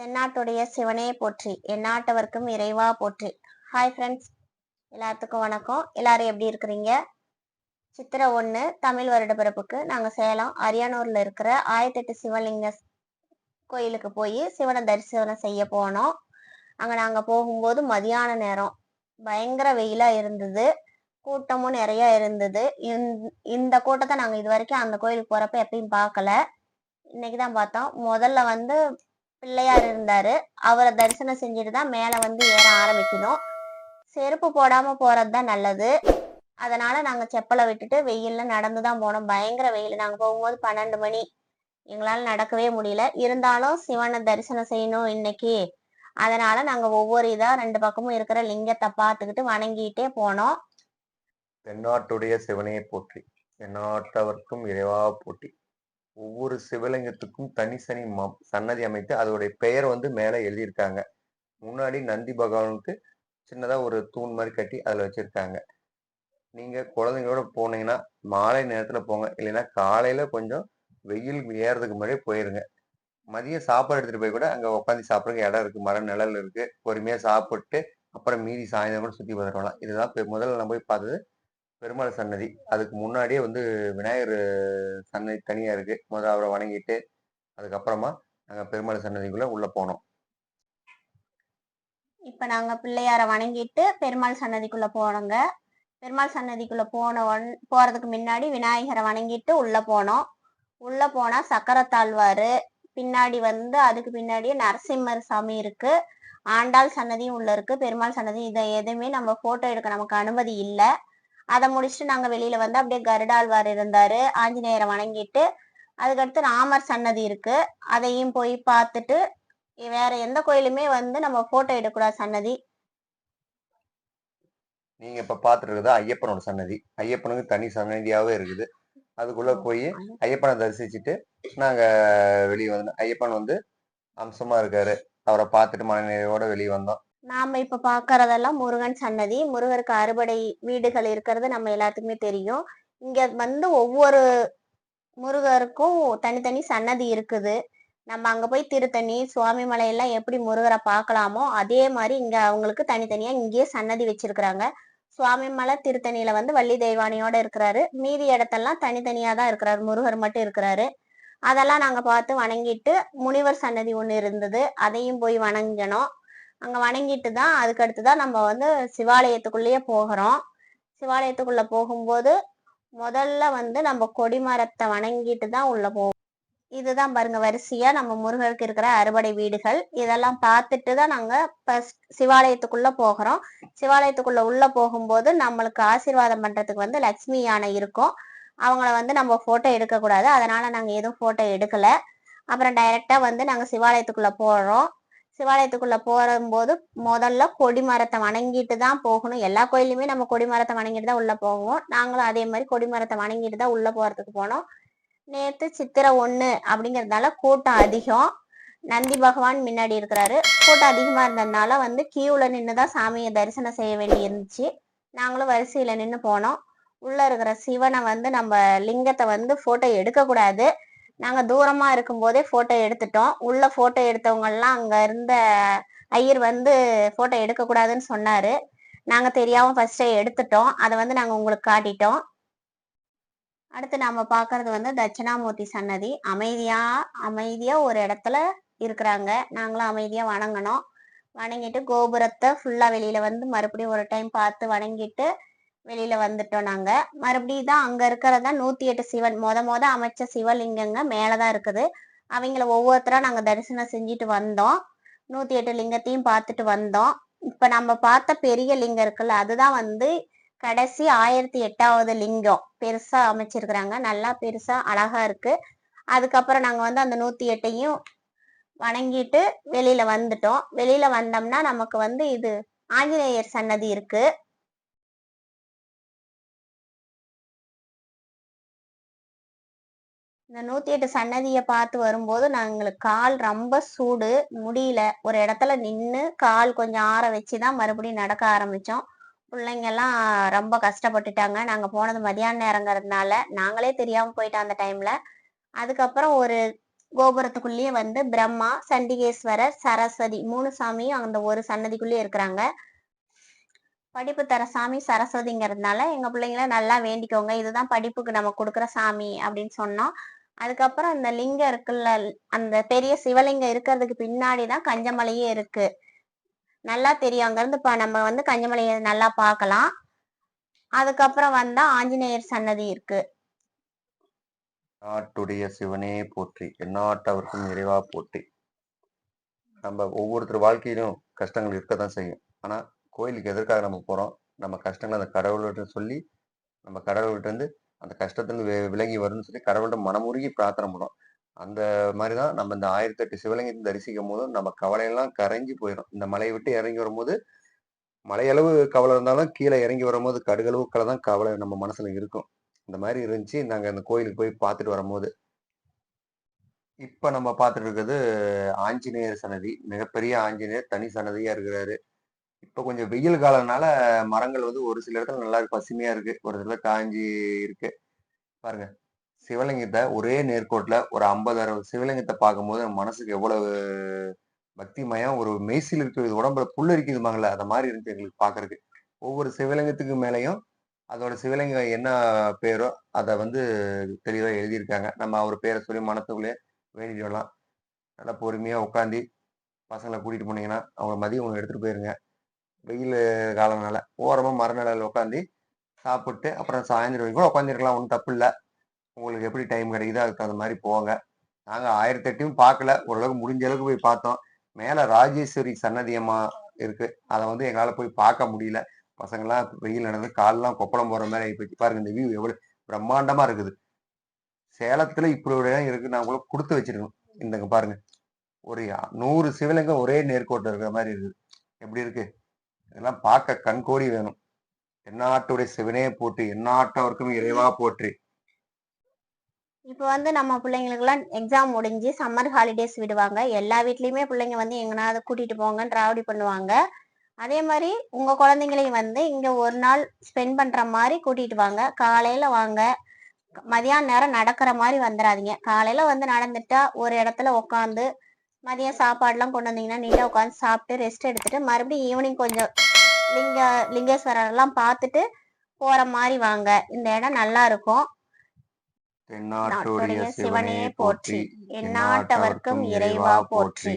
தென்னாட்டுடைய சிவனே போற்றி. எந்நாட்டவர்க்கும் இறைவா போற்றி. ஹாய் ஃப்ரெண்ட்ஸ் எல்லாத்துக்கும் வணக்கம். எல்லாரும் எப்படி இருக்கிறீங்க? சித்திரை ஒன்று தமிழ் வருட பிறப்புக்கு நாங்கள் சேலம் அரியானூரில் இருக்கிற ஆயிரத்தெட்டு சிவலிங்க கோயிலுக்கு போய் சிவனை தரிசனம் செய்ய போனோம். அங்கே நாங்கள் போகும்போது மதியான நேரம். பயங்கர வெயிலாக இருந்தது. கூட்டமும் நிறைய இருந்தது. இந்த- இந்த கூட்டத்தை நாங்கள் இது வரைக்கும் அந்த கோயிலுக்கு போகிறப்ப எப்பயும் பார்க்கல. இன்னைக்கு தான் பார்த்தோம். முதல்ல வந்து பிள்ளையார் இருந்தாரு. அவரை தரிசனம் செஞ்சுட்டு தான் மேலே வந்து ஏற ஆரம்பிக்கணும். செருப்பு போடாம போறது தான் நல்லது. அதனால நாங்க செப்பலை விட்டுட்டு வெயில்ல நடந்து தான் போனோம். பயங்கர வெயில். நாங்க போகும்போது பன்னெண்டு மணி. எங்களால நடக்கவே முடியல. இருந்தாலும் சிவனை தரிசனம் செய்யணும் இன்னைக்கு. அதனால நாங்க ஒவ்வொரு இதா ரெண்டு பக்கமும் இருக்கிற லிங்கத்தை பார்த்துக்கிட்டு வணங்கிட்டே போனோம். தென்னாட்டுடைய சிவனையை போற்றி. எந்நாட்டவர்க்கும் இறைவா போற்றி. ஒவ்வொரு சிவலிங்கத்துக்கும் தனித்தனி ம- சன்னதி அமைத்து அதோடைய பெயர் வந்து மேலே எழுதியிருக்காங்க. முன்னாடி நந்தி பகவானுக்கு சின்னதாக ஒரு தூண் மாதிரி கட்டி அதில் வச்சுருக்காங்க. நீங்கள் குழந்தைங்களோட போனீங்கன்னா மாலை நேரத்தில் போங்க. இல்லைன்னா காலையில் கொஞ்சம் வெயில் ஏறதுக்கு முன்னாடியே போயிருங்க. மதியம் சாப்பாடு எடுத்துகிட்டு போய் கூட அங்கே உட்காந்து சாப்பிட்றதுக்கு இடம் இருக்குது மர நிழல் இருக்குது பொறுமையாக சாப்பிட்டு அப்புறம் மீதி சாயந்தரம் கூட சுற்றி பார்த்துட்டு இதுதான் இப்போ முதல்ல நான் போய் பார்த்தது பெருமாள் சன்னதி. அதுக்கு முன்னாடியே வந்து விநாயகர் சன்னதி தனியா இருக்கு. முதல்ல அவரை வணங்கிட்டு அதுக்கப்புறமா நாங்க பெருமாள் சன்னதிக்குள்ள உள்ள போனோம். இப்ப நாங்க பிள்ளையார வணங்கிட்டு பெருமாள் சன்னதிக்குள்ள போனோங்க. பெருமாள் சன்னதிக்குள்ள போன உடனே போறதுக்கு முன்னாடி விநாயகரை வணங்கிட்டு உள்ள போனோம். உள்ள போனா சக்கரத்தாழ்வாரு பின்னாடி வந்து அதுக்கு பின்னாடியே நரசிம்மர் சாமி இருக்கு. ஆண்டாள் சன்னதியும் உள்ள இருக்கு. பெருமாள் சன்னதி இதை எதுவுமே நம்ம போட்டோ எடுக்க நமக்கு அனுமதி இல்லை. அதை முடிச்சுட்டு நாங்க வெளியில வந்து அப்படியே கருடாழ்வார் இருந்தாரு. ஆஞ்சநேயரை வணங்கிட்டு அதுக்கடுத்து ராமர் சன்னதி இருக்கு. அதையும் போய் பார்த்துட்டு வேற எந்த கோயிலுமே வந்து நம்ம போட்டோ எடுக்கூடாது சன்னதி. நீங்க இப்ப பார்த்துட்டு ஐயப்பனோட சன்னதி. ஐயப்பனுக்கு தனி சன்னதியாவே இருக்குது. அதுக்குள்ள போய் ஐயப்பனை தரிசிச்சுட்டு நாங்க வெளியே வந்தோம் ஐயப்பன் வந்து அம்சமா இருக்காரு. அவரை பார்த்துட்டு மனநிறைவோட வெளியே வந்தோம். நாம இப்ப பாக்குறதெல்லாம் முருகன் சன்னதி. முருகருக்கு அறுபடை வீடுகள் இருக்கிறது நம்ம எல்லாத்துக்குமே தெரியும். இங்க வந்து ஒவ்வொரு முருகருக்கும் தனித்தனி சன்னதி இருக்குது. நம்ம அங்க போய் திருத்தணி சுவாமி மலையெல்லாம் எப்படி முருகரை பார்க்கலாமோ அதே மாதிரி இங்க அவங்களுக்கு தனித்தனியா இங்கேயே சன்னதி வச்சிருக்கிறாங்க. சுவாமி மலை திருத்தணியில வந்து வள்ளி தெய்வானியோட இருக்கிறாரு. மீதி இடத்தெல்லாம் தனித்தனியா தான் இருக்கிறாரு. முருகர் மட்டும் இருக்கிறாரு. அதெல்லாம் நாங்க பார்த்து வணங்கிட்டு முனிவர் சன்னதி ஒண்ணு இருந்தது. அதையும் போய் வணங்கினோம் அங்க வணங்கிட்டு தான் அதுக்கடுத்து தான் நம்ம வந்து சிவாலயத்துக்குள்ளேயே போகிறோம். சிவாலயத்துக்குள்ள போகும்போது முதல்ல வந்து நம்ம கொடிமரத்தை வணங்கிட்டு தான் உள்ள போவோம். இதுதான் பாருங்க வரிசையா நம்ம முருகருக்கு இருக்கிற அறுபடை வீடுகள். இதெல்லாம் பார்த்துட்டு தான் நாங்க சிவாலயத்துக்குள்ள போகிறோம். சிவாலயத்துக்குள்ள உள்ள போகும்போது நம்மளுக்கு ஆசீர்வாதம் பண்றதுக்கு வந்து லட்சுமி யானை இருக்கும். அவங்கள வந்து நம்ம போட்டோ எடுக்க கூடாது அதனால நாங்க எதுவும் போட்டோ எடுக்கல. அப்புறம் டைரக்டா வந்து நாங்க சிவாலயத்துக்குள்ள போறோம். சிவாலயத்துக்குள்ள போகும்போது முதல்ல கொடிமரத்தை வணங்கிட்டு தான் போகணும். எல்லா கோயிலுமே நம்ம கொடிமரத்தை வணங்கிட்டு தான் உள்ள போவோம். நாங்களும் அதே மாதிரி கொடிமரத்தை வணங்கிட்டு தான் உள்ள போறதுக்கு போனோம். நேத்து சித்திரை ஒண்ணு அப்படிங்கறதுனால கூட்டம் அதிகம். நந்தி பகவான் முன்னாடி இருக்கிறாரு. கூட்டம் அதிகமா இருந்ததுனால வந்து கியூல நின்று தான் சாமியை தரிசனம் செய்ய வேண்டி இருந்துச்சு நாங்களும் வரிசையில நின்று போனோம். உள்ள இருக்கிற சிவனை வந்து நம்ம லிங்கத்தை வந்து போட்டோ எடுக்க கூடாது நாங்க தூரமா இருக்கும்போதே போட்டோ எடுத்துட்டோம். உள்ள போட்டோ எடுத்தவங்க எல்லாம் அங்க இருந்த ஐயர் வந்து போட்டோ எடுக்க கூடாதுன்னு சொன்னாரு. நாங்க தெரியாம ஃபர்ஸ்டே எடுத்துட்டோம். அதை வந்து நாங்க உங்களுக்கு காட்டிட்டோம். அடுத்து நாம பாக்குறது வந்து தட்சிணாமூர்த்தி சன்னதி. அமைதியா அமைதியா ஒரு இடத்துல இருக்கிறாங்க. நாங்களும் அமைதியா வணங்கினோம் வணங்கிட்டு கோபுரத்தை ஃபுல்லா வெளியில வந்து மறுபடியும் ஒரு டைம் பார்த்து வணங்கிட்டு வெளியில வந்துட்டோம் நாங்க. மறுபடியும் தான் அங்க இருக்கிறதா நூத்தி எட்டு சிவன் மொத மொத அமைச்ச சிவலிங்கங்க மேலதான் இருக்குது. அவங்கள ஒவ்வொருத்தரா நாங்க தரிசனம் செஞ்சுட்டு வந்தோம். நூத்தி எட்டு லிங்கத்தையும் பார்த்துட்டு வந்தோம். இப்ப நம்ம பார்த்த பெரிய லிங்கம் இருக்குல்ல அதுதான் வந்து கடைசி ஆயிரத்தி எட்டாவது லிங்கம். பெருசா அமைச்சிருக்கிறாங்க. நல்லா பெருசா அழகா இருக்கு. அதுக்கப்புறம் நாங்க வந்து அந்த நூத்தி எட்டையும் வணங்கிட்டு வெளியில வந்துட்டோம். வெளியில வந்தோம்னா நமக்கு வந்து இது ஆஞ்சநேயர் சன்னதி இருக்கு. இந்த நூத்தி எட்டு சன்னதியை பார்த்து வரும்போது நாங்களுக்கு கால் ரொம்ப சூடு முடியல. ஒரு இடத்துல நின்று கால் கொஞ்சம் ஆற வச்சு தான் மறுபடியும் நடக்க ஆரம்பிச்சோம். பிள்ளைங்கெல்லாம் ரொம்ப கஷ்டப்பட்டுட்டாங்க. நாங்கள் போனது மதியான நேரங்கிறதுனால நாங்களே தெரியாமல் போயிட்டோம் அந்த டைம்ல அதுக்கப்புறம் ஒரு கோபுரத்துக்குள்ளேயே வந்து பிரம்மா சண்டிகேஸ்வரர் சரஸ்வதி மூணு சாமியும் அந்த ஒரு சன்னதிக்குள்ளேயே இருக்கிறாங்க. படிப்பு தர சாமி சரஸ்வதிங்கிறதுனால எங்க பிள்ளைங்கள நல்லா வேண்டிக்கோங்க. இதுதான் படிப்புக்கு நம்ம கொடுக்குற சாமி அப்படின்னு சொன்னோம். அதுக்கப்புறம் அந்த லிங்கம் இருக்குல்ல அந்த பெரிய சிவலிங்கம் இருக்கிறதுக்கு பின்னாடி தான் கஞ்சமலையே இருக்கு. நல்லா தெரியும். அங்கேருந்து இப்போ நம்ம வந்து கஞ்சமலையை நல்லா பார்க்கலாம். அதுக்கப்புறம் வந்தா ஆஞ்சநேயர் சன்னதி இருக்கு. நாட்டுடைய சிவனே போற்றி. எந்நாட்டவர்க்கும் நிறைவா போற்றி. நம்ம ஒவ்வொருத்தர் வாழ்க்கையிலும் கஷ்டங்கள் இருக்க தான் செய்யும். ஆனா கோயிலுக்கு எதற்காக நம்ம போறோம்? நம்ம கஷ்டங்களை அந்த கடவுள்கிட்ட சொல்லி நம்ம கடவுள்கிட்ட இருந்து அந்த கஷ்டத்துலேருந்து வி- விலகி வரும்னு சொல்லி கடவுள்கிட்ட மனமுருகி பிரார்த்தனை பண்ணுவோம் அந்த மாதிரி தான் நம்ம இந்த ஆயிரத்தி எட்டு சிவலிங்கத்தை தரிசிக்கும் போது நம்ம கவலையெல்லாம் கரைஞ்சி போயிடும் இந்த மலையை விட்டு இறங்கி வரும்போது மலையளவு கவலை இருந்தாலும் கீழே இறங்கி வரும்போது கடுகளவுக்களை தான் கவலை நம்ம மனசுல இருக்கும். இந்த மாதிரி இருந்துச்சு நாங்கள் அந்த கோயிலுக்கு போய் பார்த்துட்டு வரும்போது. இப்போ நம்ம பார்த்துட்டு இருக்கிறது ஆஞ்சநேயர் சன்னதி. மிகப்பெரிய ஆஞ்சநேயர் தனி சன்னதியாக இருக்கிறாரு. இப்ப கொஞ்சம் வெயில் காலம்னால மரங்கள் வந்து ஒரு சில இடத்துல நல்லா பசுமையா இருக்கு. ஒரு சில காஞ்சி இருக்கு. பாருங்க. சிவலிங்கத்தை ஒரே நேர்கோட்டில் ஒரு ஐம்பது அறுபது சிவலிங்கத்தை பார்க்கும்போது நம்ம மனசுக்கு எவ்வளவு பக்திமயம் ஒரு மெய்சில் இருக்கிறது உடம்புல புல் இருக்குதுமாங்களே அதை மாதிரி இருக்கு எங்களுக்கு பார்க்கறதுக்கு. ஒவ்வொரு சிவலிங்கத்துக்கு மேலேயும் அதோட சிவலிங்கம் என்ன பேரோ அதை வந்து தெளிவாக எழுதியிருக்காங்க. நம்ம அவர் பேரை சொல்லி மனசுக்குள்ளே வேண்டிட்டு வரலாம். நல்லா பொறுமையாக உட்காந்து பசங்களை கூட்டிகிட்டு போனீங்கன்னா அவங்க மதியம் எடுத்துகிட்டு எடுத்துட்டு போயிருங்க. வெயில் காலம்னால ஓரமாக மரநிலையில் உட்காந்து சாப்பிட்டு அப்புறம் சாயந்தரம் வரைக்கும் கூட உட்காந்துருக்கலாம் ஒன்றும் தப்பு இல்லை. உங்களுக்கு எப்படி டைம் கிடைக்குதோ அதுக்கு தகுந்த மாதிரி போங்க. நாங்கள் ஆயிரத்தி எட்டையும் பார்க்கல. ஓரளவுக்கு முடிஞ்ச அளவுக்கு போய் பார்த்தோம். மேலே ராஜேஸ்வரி சன்னதியமாக இருக்குது அதை வந்து எங்களால் போய் பார்க்க முடியல. பசங்களாம் வெயில் நடந்து காலெல்லாம் கொப்பளம் போகிற மாதிரி ஆகி போச்சு. பாருங்க இந்த வியூ எவ்வளோ பிரம்மாண்டமாக இருக்குது. சேலத்தில் இப்படி ஒரு இடம் இருக்கு நான் கூட கொடுத்து வச்சிருக்கணும். இந்தங்க பாருங்க. ஒரு நூறு சிவலிங்கம் ஒரே நேர்கோட்டில் இருக்கிற மாதிரி இருக்குது. எப்படி இருக்குது இதெல்லாம் பார்க்க கண்கோடி வேணும். எந்நாட்டுடைய சிவனே போற்றி எந்நாட்டவருக்கும் இறைவா போற்றி. இப்போ வந்து நம்ம பிள்ளைங்களுக்குலாம் எக்ஸாம் முடிஞ்சு சம்மர் ஹாலிடேஸ் விடுவாங்க. எல்லா வீட்லயுமே பிள்ளைங்க வந்து எங்கனாவது கூட்டிட்டு போங்கன்னு ராவடி பண்ணுவாங்க. அதே மாதிரி உங்க குழந்தைங்களையும் வந்து இங்க ஒரு நாள் ஸ்பெண்ட் பண்ற மாதிரி கூட்டிட்டு வாங்க. காலையில வாங்க. மதியான நேரம் நடக்கிற மாதிரி வந்துடாதீங்க. காலையில வந்து நடந்துட்டா ஒரு இடத்துல உட்காந்து மதியம் சாப்பாடுலாம் கொண்டு வந்தீங்கன்னா நீட்டா உட்காந்து சாப்பிட்டு ரெஸ்ட் எடுத்துட்டு மறுபடியும் ஈவினிங் கொஞ்சம் லிங்க லிங்கேஸ்வரர் எல்லாம் பார்த்துட்டு போற மாதிரி வாங்க. இந்த இடம் நல்லா இருக்கும். தென்னாட்டுடைய சிவனே போற்றி. எந்நாட்டவர்க்கும் இறைவா போற்றி.